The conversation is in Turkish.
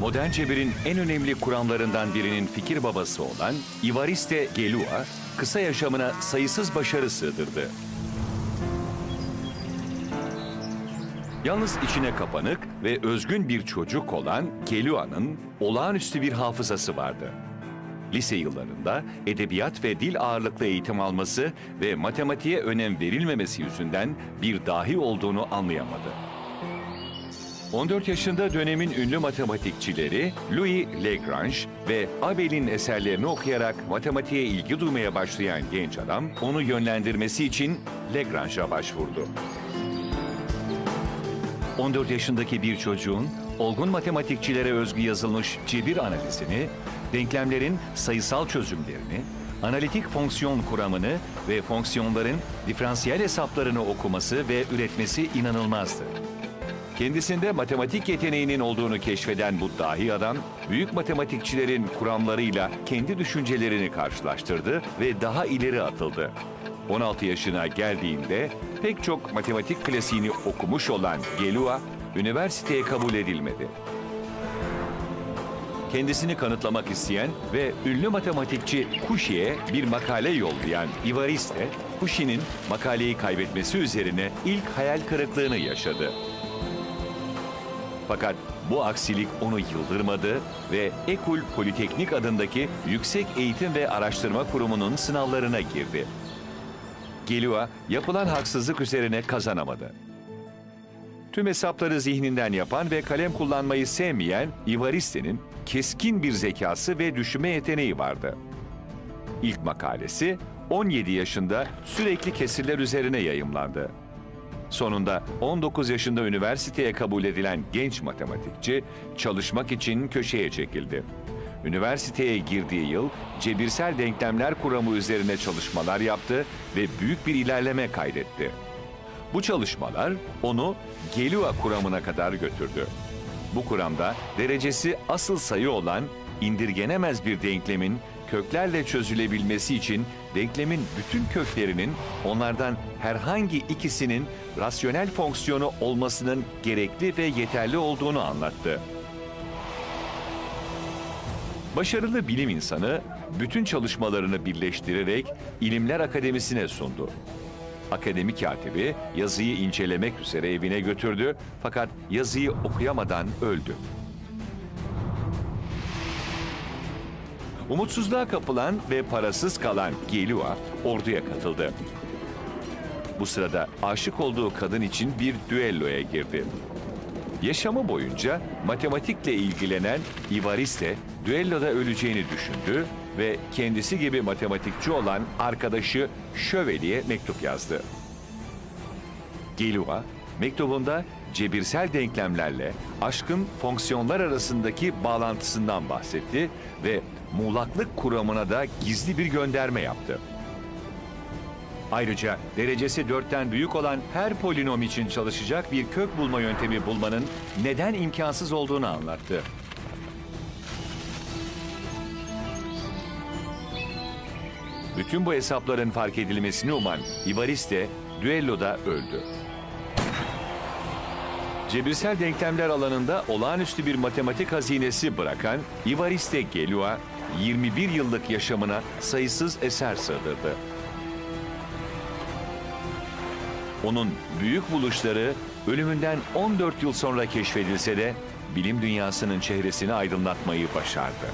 Modern cebirin en önemli kuramlarından birinin fikir babası olan Ivariste Gelua, kısa yaşamına sayısız başarı sığdırdı. Yalnız içine kapanık ve özgün bir çocuk olan Gelua'nın olağanüstü bir hafızası vardı. Lise yıllarında edebiyat ve dil ağırlıklı eğitim alması ve matematiğe önem verilmemesi yüzünden bir dahi olduğunu anlayamadı. 14 yaşında dönemin ünlü matematikçileri Louis Lagrange ve Abel'in eserlerini okuyarak matematiğe ilgi duymaya başlayan genç adam onu yönlendirmesi için Lagrange'a başvurdu. 14 yaşındaki bir çocuğun olgun matematikçilere özgü yazılmış cebir analizini, denklemlerin sayısal çözümlerini, analitik fonksiyon kuramını ve fonksiyonların diferansiyel hesaplarını okuması ve üretmesi inanılmazdı. Kendisinde matematik yeteneğinin olduğunu keşfeden bu dahi adam, büyük matematikçilerin kuramlarıyla kendi düşüncelerini karşılaştırdı ve daha ileri atıldı. 16 yaşına geldiğinde pek çok matematik klasiğini okumuş olan Gelua, üniversiteye kabul edilmedi. Kendisini kanıtlamak isteyen ve ünlü matematikçi Cauchy'e bir makale yollayan Ivariste, Cauchy'nin makaleyi kaybetmesi üzerine ilk hayal kırıklığını yaşadı. Fakat bu aksilik onu yıldırmadı ve Ekul Politeknik adındaki Yüksek Eğitim ve Araştırma Kurumu'nun sınavlarına girdi. Gelua yapılan haksızlık üzerine kazanamadı. Tüm hesapları zihninden yapan ve kalem kullanmayı sevmeyen Ivariste'nin keskin bir zekası ve düşünme yeteneği vardı. İlk makalesi 17 yaşında sürekli kesirler üzerine yayımlandı. Sonunda 19 yaşında üniversiteye kabul edilen genç matematikçi çalışmak için köşeye çekildi. Üniversiteye girdiği yıl cebirsel denklemler kuramı üzerine çalışmalar yaptı ve büyük bir ilerleme kaydetti. Bu çalışmalar onu Gelua kuramına kadar götürdü. Bu kuramda derecesi asıl sayı olan indirgenemez bir denklemin köklerle çözülebilmesi için denklemin bütün köklerinin onlardan herhangi ikisinin rasyonel fonksiyonu olmasının gerekli ve yeterli olduğunu anlattı. Başarılı bilim insanı bütün çalışmalarını birleştirerek İlimler Akademisi'ne sundu. Akademi katibi yazıyı incelemek üzere evine götürdü fakat yazıyı okuyamadan öldü. Umutsuzluğa kapılan ve parasız kalan Gelua orduya katıldı. Bu sırada aşık olduğu kadın için bir düelloya girdi. Yaşamı boyunca matematikle ilgilenen Ivariste düelloda öleceğini düşündü ve kendisi gibi matematikçi olan arkadaşı Şöveli'ye mektup yazdı. Gelua, mektubunda cebirsel denklemlerle aşkın fonksiyonlar arasındaki bağlantısından bahsetti ve muğlaklık kuramına da gizli bir gönderme yaptı. Ayrıca derecesi dörtten büyük olan her polinom için çalışacak bir kök bulma yöntemi bulmanın neden imkansız olduğunu anlattı. Bütün bu hesapların fark edilmesini uman Ivariste düelloda öldü. Cebirsel denklemler alanında olağanüstü bir matematik hazinesi bırakan Ivariste Gelua, 21 yıllık yaşamına sayısız eser sığdırdı. Onun büyük buluşları ölümünden 14 yıl sonra keşfedilse de bilim dünyasının çehresini aydınlatmayı başardı.